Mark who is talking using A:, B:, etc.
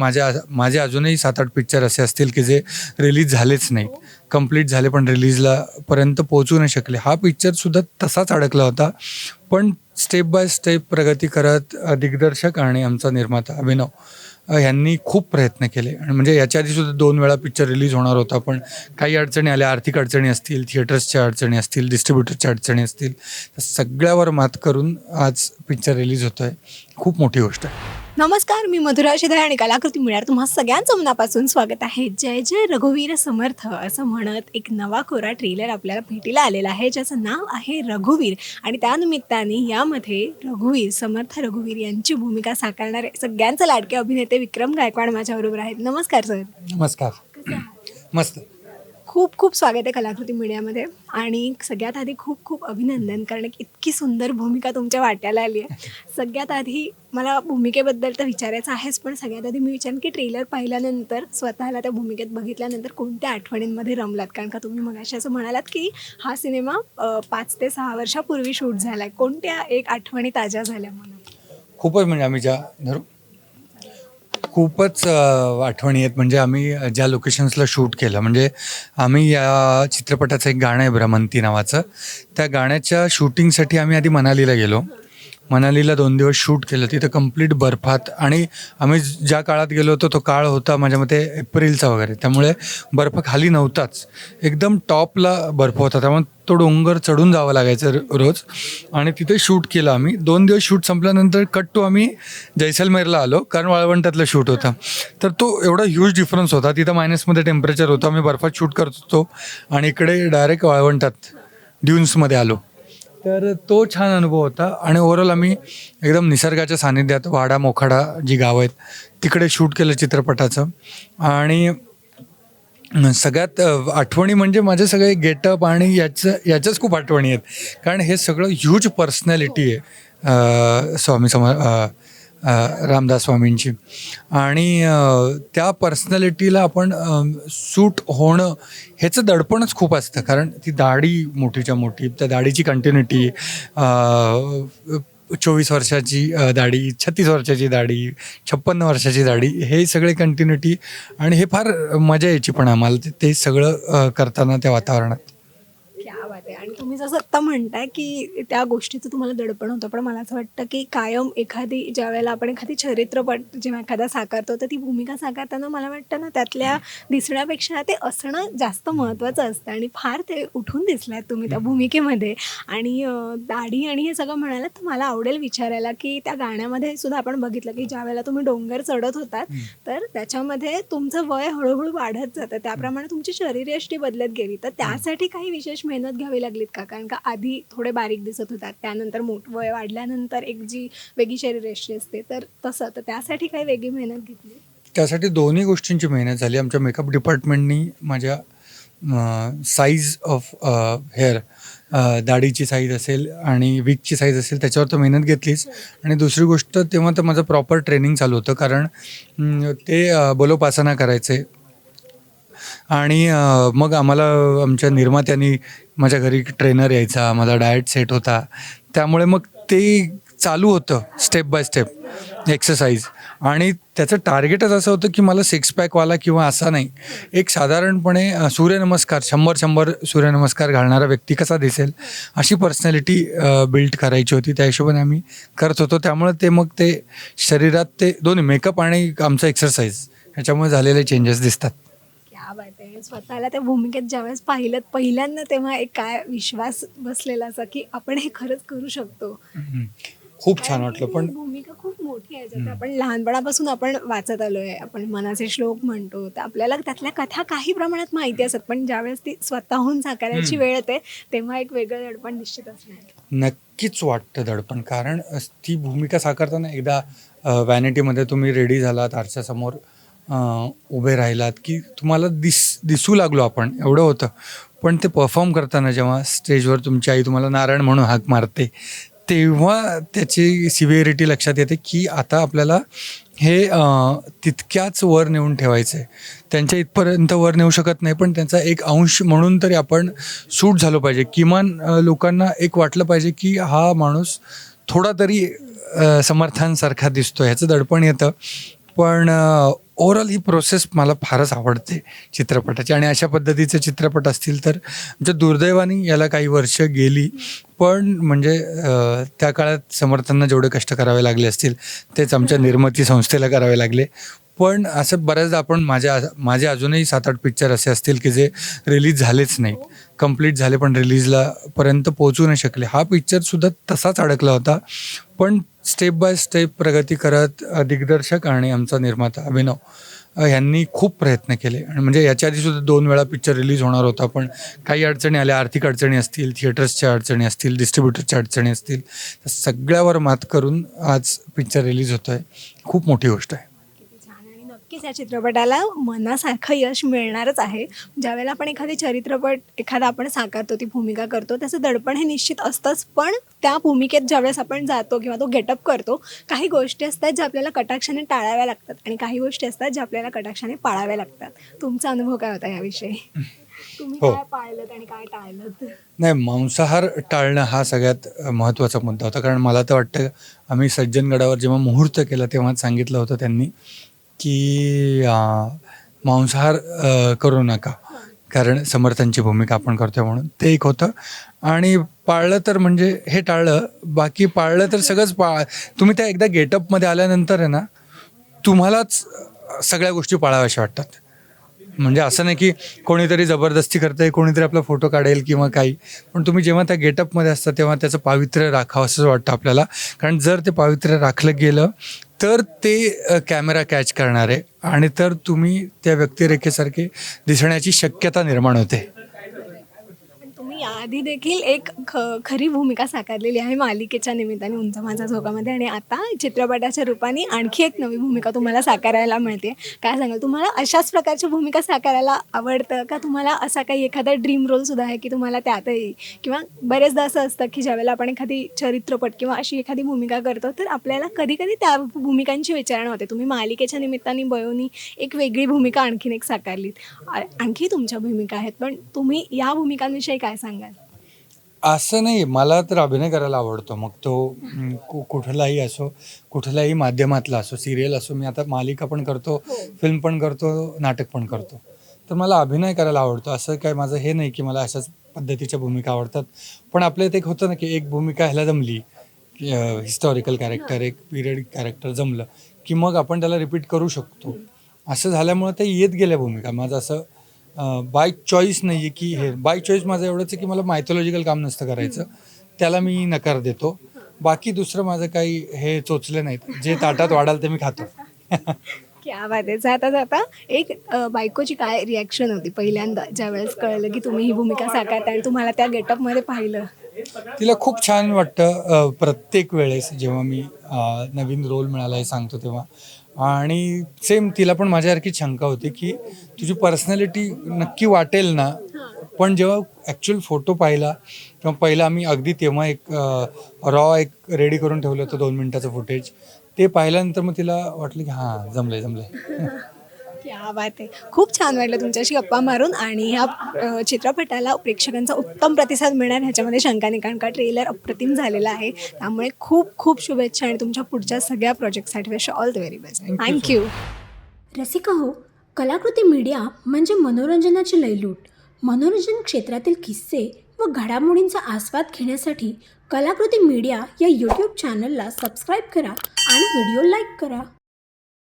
A: माझ्या माझे अजूनही सात आठ पिक्चर असे असतील की जे रिलीज झालेच नाहीत कंप्लीट झाले पण रिलीजला पर्यंत पोहोचू नाही शकले. हा पिक्चरसुद्धा तसाच अडकला होता. पण स्टेप बाय स्टेप प्रगती करत दिग्दर्शक आणि आमचा निर्माता अभिनव ह्यांनी खूप प्रयत्न केले. आणि म्हणजे याच्या आधी सुद्धा दोन वेळा पिक्चर रिलीज होणार होता पण काही अडचणी आल्या. आर्थिक अडचणी असतील थिएटर्सच्या अडचणी असतील डिस्ट्रीब्युटरच्या अडचणी असतील. सगळ्यावर मात करून आज पिक्चर रिलीज होतो आहे खूप मोठी गोष्ट आहे.
B: नमस्कार मी मधुरा शिधाय आणि कलाकृती मिळणार तुम्हा सगळ्यांचं मनापासून स्वागत आहे. जय जय रघुवीर समर्थ असं म्हणत एक नवा कोरा ट्रेलर आपल्याला भेटीला आलेला आहे ज्याचं नाव आहे रघुवीर. आणि त्यानिमित्ताने यामध्ये रघुवीर समर्थ रघुवीर यांची भूमिका साकारणारे सगळ्यांचे लाडके अभिनेते विक्रम गायकवाड माझ्याबरोबर आहेत. नमस्कार सर.
A: नमस्कार. मस्त.
B: खूप खूप स्वागत आहे कलाकृती मीडियामध्ये. आणि सगळ्यात आधी खूप खूप अभिनंदन कारण इतकी सुंदर भूमिका तुमच्या वाट्याला आली आहे. सगळ्यात आधी मला भूमिकेबद्दल तर विचारायचं आहेच पण सगळ्यात आधी मी विचारेन की ट्रेलर पाहिल्यानंतर स्वतःला त्या भूमिकेत बघितल्यानंतर कोणत्या आठवणींमध्ये रमलात? कारण का तुम्ही मगाशी असं म्हणालात की हा सिनेमा पाच ते सहा वर्षापूर्वी शूट झाला आहे कोणत्या एक आठवणी ताज्या झाल्या म्हणून
A: खूपच म्हणजे आम्ही ज्या खूपच आठवणी आहेत. म्हणजे आम्ही ज्या लोकेशन्सला शूट केलं म्हणजे आम्ही या चित्रपटाचं एक गाणं आहे भ्रमंती नावाचं. त्या गाण्याच्या शूटिंगसाठी आम्ही आधी मनालीला गेलो. मनालीला दोन दिवस शूट केलं. तिथं कंप्लीट बर्फात. आणि आम्ही ज्या काळात गेलो होतो तो काळ होता माझ्या मते एप्रिलचा वगैरे. त्यामुळे बर्फ खाली नव्हताच. एकदम टॉपला बर्फ होता. त्यामुळे तो डोंगर चढून जावं लागायचं र- रोज. आणि तिथे शूट केलं आम्ही. दोन दिवस शूट संपल्यानंतर कट टू आम्ही जैसलमेरला आलो. कारण वाळवंटातलं शूट होतं. तर तो एवढा ह्यूज डिफरन्स होता. तिथं मायनसमध्ये टेम्परेचर होतं. आम्ही बर्फात शूट करत होतो. आणि इकडे डायरेक्ट वाळवंटात ड्युन्समध्ये आलो. तर तो छान अनुभव होता. आणि ओव्हरऑल आम्ही एकदम निसर्गाच्या सानिध्यात वाडा मोखाडा जी गावं आहेत तिकडे शूट केलं चित्रपटाचं. आणि सगळ्यात आठवणी म्हणजे माझे सगळे गेटअप आणि याचं याच्याच खूप आठवणी आहेत. कारण हे सगळं ह्यूज पर्सनॅलिटी आहे. स्वामी सम रामदास स्वामींची. आणि त्या पर्सनॅलिटीला आपण सूट होणं ह्याचं दडपणच खूप असतं. कारण ती दाढी मोठीच्या मोठी त्या दाढीची कंटिन्युटी चोवीस वर्षाची दाढी छत्तीस वर्षाची दाढी छप्पन्न वर्षाची दाढी हे सगळे कंटिन्युटी आणि हे फार मजा यायची पण आम्हाला. ते- सगळं करताना त्या वातावरणात.
B: आहे. आणि तुम्ही जसं आत्ता म्हणताय की त्या गोष्टीचं तुम्हाला दडपण होतं पण मला असं वाटतं की कायम एखादी ज्या वेळेला आपण एखादी चरित्रपट जेव्हा एखादा साकारतो तर ती भूमिका साकारताना मला वाटतं ना त्यातल्या दिसण्यापेक्षा ते असणं जास्त महत्त्वाचं असतं. आणि फार ते उठून दिसलात तुम्ही त्या भूमिकेमध्ये. आणि दाढी आणि हे सगळं म्हणालात तर मला आवडेल विचारायला की त्या गाण्यामध्ये सुद्धा आपण बघितलं की ज्या वेळेला तुम्ही डोंगर चढत होतात तर त्याच्यामध्ये तुमचं वय हळूहळू वाढत जातं. त्याप्रमाणे तुमची शरीरयष्टी बदलत गेली. तर त्यासाठी काही विशेष मेहनत घ्यावी लागलीत का? कारण का आधी थोडे बारीक दिसत होतात त्यानंतर मोठ वय वाढल्यानंतर एक जी वेगळी शरीरयष्टी असते तर तसं. तर त्यासाठी काही वेगळी मेहनत घेतली?
A: त्यासाठी दोन्ही गोष्टींची मेहनत झाली. आमच्या मेकअप डिपार्टमेंटनी माझ्या साईज ऑफ हेअर दाढीची साईज असेल आणि विकची साईज असेल त्याच्यावर तर मेहनत घेतलीच. आणि दुसरी गोष्ट तेव्हा तर माझं प्रॉपर ट्रेनिंग चालू होतं कारण ते बोलोपासना करायचे. आणि मग आम्हाला आमच्या निर्मात्यांनी माझ्या घरी ट्रेनर यायचा माझा डाएट सेट होता. त्यामुळे मग ते चालू होतं स्टेप बाय स्टेप एक्सरसाइज आणि त्याचं टार्गेटच असं होतं की मला सिक्स पॅकवाला किंवा असा नाही. एक साधारणपणे सूर्यनमस्कार शंभर शंभर सूर्यनमस्कार घालणारा व्यक्ती कसा दिसेल अशी पर्सनॅलिटी बिल्ड करायची होती. त्या हिशोबाने आम्ही करत होतो. त्यामुळे ते मग ते शरीरात ते दोन्ही मेकअप आणि आमचं एक्सरसाइज ह्याच्यामुळे झालेले चेंजेस दिसतात.
B: क्या बात आहे स्वतःला त्या भूमिकेत ज्यावेळेस पाहिलं पहिल्यांदा तेव्हा एक काय विश्वास बसलेला असा की आपण हे खरंच करू शकतो.
A: खूप छान वाटलं पण
B: भूमिका खूप मोठी आहे. ज्यात आपण लहानपणापासून आपण वाचत आलोय आपण मनाचे श्लोक म्हणतो तर आपल्याला त्यातल्या कथा काही प्रमाणात माहिती असतात पण ज्यावेळेस ती स्वतःहून साकारायची वेळ येते तेव्हा एक वेगळं दडपण निश्चित असणार
A: नक्कीच वाटतं दडपण कारण ती भूमिका साकारताना एकदा वॅनिटीमध्ये तुम्ही रेडी झालात आरशासमोर अ, उभे राहिलात की तुम्हाला दिस दिसू लागलो आपण एवढं होतं. पण ते परफॉर्म करताना जेव्हा स्टेजवर तुमची आई तुम्हाला नारायण म्हणून हाक मारते तेव्हा त्याची सिव्हिअरिटी लक्षात येते की आता आपल्याला हे तितक्याच वर नेऊन ठेवायचं आहे त्यांच्या इथपर्यंत वर नेऊ शकत नाही पण त्यांचा एक अंश म्हणून तरी आपण सूट झालो पाहिजे. किमान लोकांना एक वाटलं पाहिजे की हा माणूस थोडा तरी समर्थांसारखा दिसतो ह्याचं दडपण येतं. पण ओव्हरऑल ही प्रोसेस मला फारच आवडते चित्रपटाची. आणि अशा पद्धतीचे चित्रपट असतील तर म्हणजे दुर्दैवाने याला काही वर्ष गेली पण म्हणजे त्या काळात समर्थांना जेवढे कष्ट करावे लागले असतील तेच आमच्या निर्मिती संस्थेला करावे लागले. पण असं बऱ्याचदा आपण माझ्या माझे अजूनही सात आठ पिक्चर असे असतील की जे रिलीज झालेच नाहीत. कंप्लीट झाले पण रिलीजला पर्यंत पोहोचू नाही शकले. हा पिक्चरसुद्धा तसाच अडकला होता. पण स्टेप बाय स्टेप प्रगती करत दिग्दर्शक आणि आमचा निर्माता अभिनव ह्यांनी यांनी खूप प्रयत्न केले. आणि म्हणजे याच्या आधी सुद्धा दोन वेळा पिक्चर रिलीज होणार होता पण काही अडचणी आल्या. आर्थिक अडचणी असतील थिएटर्सच्या अडचणी असतील डिस्ट्रीब्युटरच्या अडचणी असतील. सगळ्यावर मात करून आज पिक्चर रिलीज होतो आहे खूप मोठी गोष्ट आहे.
B: नक्कीच या चित्रपटाला मनासारखं यश मिळणारच आहे. ज्यावेळेला आपण एखादी चरित्रपट एखादा आपण साकारतो ती भूमिका करतो त्याचं दडपण हे निश्चित असतंच. पण त्या भूमिकेत ज्यावेळेस आपण जातो किंवा तो गेटअप करतो काही गोष्टी असतात ज्या आपल्याला कटाक्षाने टाळाव्या लागतात आणि काही गोष्टी असतात ज्या आपल्याला कटाक्षाने पाळाव्या लागतात. तुमचा अनुभव काय होता याविषयी? तुम्ही
A: हो.
B: काय पाळलं आणि काय टाळलं
A: नाही मांसाहार टाळणं हा सगळ्यात महत्त्वाचा मुद्दा होता. कारण मला तर वाटतं आम्ही सज्जनगडावर जेव्हा मुहूर्त केला तेव्हाच सांगितलं होतं त्यांनी की मांसाहार करू नका. कारण समर्थांची भूमिका आपण करतोय म्हणून. ते एक होतं. आणि पाळलं तर म्हणजे हे टाळलं. बाकी पाळलं तर सगळंच पा तुम्ही त्या एकदा गेटअपमध्ये आल्यानंतर आहे ना तुम्हालाच सगळ्या गोष्टी पाळाव्याशा वाटतात. म्हणजे असं नाही की कोणीतरी जबरदस्ती करतंय कोणीतरी आपला फोटो काढेल किंवा काही. पण तुम्ही जेव्हा त्या गेटअपमध्ये असता तेव्हा त्याचं पावित्र्य राखावं असं वाटतं आपल्याला. कारण जर ते पावित्र्य राखलं गेलं तर ते कॅमेरा कॅच करणार. आहे आणि तर तुम्ही त्या व्यक्तिरेखेसारखे दिसण्याची शक्यता निर्माण होते.
B: याआधी देखील एक ख खरी भूमिका साकारलेली आहे मालिकेच्या निमित्ताने उंच माझा झोकामध्ये. आणि आता चित्रपटाच्या रूपाने आणखी एक नवी भूमिका तुम्हाला साकारायला मिळते. काय सांगाल? तुम्हाला अशाच प्रकारची भूमिका साकारायला आवडतं का? तुम्हाला असा काही एखादा ड्रीम रोल सुद्धा आहे की तुम्हाला त्यातही? किंवा बरेचदा असं असतं की ज्यावेळेला आपण एखादी चरित्रपट किंवा अशी एखादी भूमिका करतो तर आपल्याला कधी कधी त्या भूमिकांची विचारणा होते. तुम्ही मालिकेच्या निमित्ताने बयोनी एक वेगळी भूमिका आणखीन एक साकारलीत. आणखी तुमच्या भूमिका आहेत पण तुम्ही या भूमिकांविषयी काय सांगा सांगाल?
A: असं नाही मला तर अभिनय करायला आवडतो. मग तो कु- कुठलाही असो कुठल्याही माध्यमातला असो सिरियल असो मी आता मालिका पण करतो फिल्म पण करतो नाटक पण करतो. तर मला अभिनय करायला आवडतो. असं काय माझं हे नाही की मला अशाच पद्धतीच्या भूमिका आवडतात. पण आपल्या इथे एक होतं ना की एक भूमिका ह्याला जमली हिस्टॉरिकल कॅरेक्टर एक पिरियड कॅरेक्टर जमलं की मग आपण त्याला रिपीट करू शकतो. असं झाल्यामुळे ते येत गेल्या भूमिका. माझं असं बाय चॉईस नाही आहे की हे. बाय चॉईस माझं एवढंच आहे की मला मायथॉलॉजिकल काम नसतं करायचं. त्याला मी नकार देतो. बाकी दुसरं माझं काही हे चोचले नाहीत. जे ताटात वाढाल ते मी खातो.
B: क्या बात आहे. जाता जाता एक अ, बायकोची काय रिॲक्शन होती पहिल्यांदा? ज्यावेळेस कळलं की तुम्ही ही भूमिका साकारता आणि तुम्हाला त्या गेटअपमध्ये पाहिलं?
A: तिला खूप छान वाटतं अ, प्रत्येक वेळेस जेव्हा मी अ, नवीन रोल मिळाला हे सांगतो तेव्हा. आणि सेम तिला पण माझ्यासारखी शंका होती की तुझी पर्सनॅलिटी नक्की वाटेल ना? पण जेव्हा ॲक्च्युअल फोटो पाहिला किंवा पहिला आम्ही अगदी तेव्हा एक रॉ एक रेडी करून ठेवलं होतं दोन मिनटाचं फुटेज ते पाहिल्यानंतर मग तिला वाटलं की हां जमलंय जमलंय.
B: क्या बात आहे खूप छान वाटलं तुमच्याशी गप्पा मारून आणि ह्या अ, चित्रपटाला प्रेक्षकांचा उत्तम प्रतिसाद मिळणार ह्याच्यामध्ये शंका नाही कारण का ट्रेलर अप्रतिम झालेला आहे. त्यामुळे खूप खूप शुभेच्छा आणि तुमच्या पुढच्या सगळ्या प्रोजेक्टसाठी wish all the very best
A: Thank you so
B: thank you
C: Rasika हो कलाकृती मीडिया म्हणजे मनोरंजनाची लयलूट. मनोरंजन क्षेत्रातील किस्से व घडामोडींचा आस्वाद घेण्यासाठी कलाकृती मीडिया या यूट्यूब चॅनलला सबस्क्राईब करा आणि व्हिडिओ लाईक करा.